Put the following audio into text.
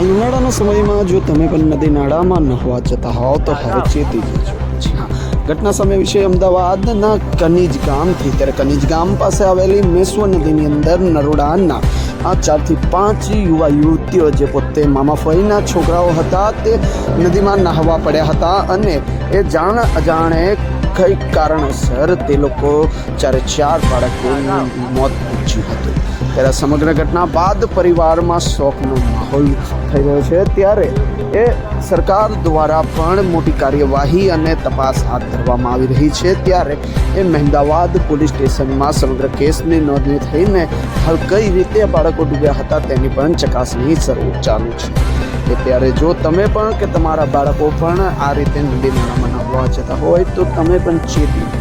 હાલ ઉનાળાના સમયમાં જો તમે પણ નદી નાળામાં નહવા જતા હોવ તો ચેતી જજો ઘટના સમય વિશે અમદાવાદના કનીજ ગામથી, ત્યારે કનીજ ગામ પાસે આવેલી મેશ્વ નદીની અંદર નરોડાના આ ચારથી પાંચ યુવા યુવતીઓ જે પોતે મામા ફઈના છોકરાઓ હતા તે નદીમાં નહાવા પડ્યા હતા અને એ જાણ અજાણે કઈ કારણોસર તે લોકો ચારે ચાર બાળકોનું મોત પૂછ્યું હતું. ત્યારે સમગ્ર ઘટના બાદ પરિવારમાં શોકનો માહોલ થઈ રહ્યો છે ત્યારે એ સરકાર દ્વારા પણ મોટી કાર્યવાહી અને તપાસ હાથ ધરવામાં આવી રહી છે ત્યારે એ મહેમદાવાદ પોલીસ સ્ટેશનમાં સમગ્ર કેસની નોંધણી થઈને હાલ કઈ રીતે બાળકો ડૂબ્યા હતા તેની પણ ચકાસણી શરૂ ચાલુ છે. ત્યારે જો તમે પણ કે તમારા બાળકો પણ આ રીતે નદી નાના મનાવવા જતા હોય તો તમે પણ ચેતી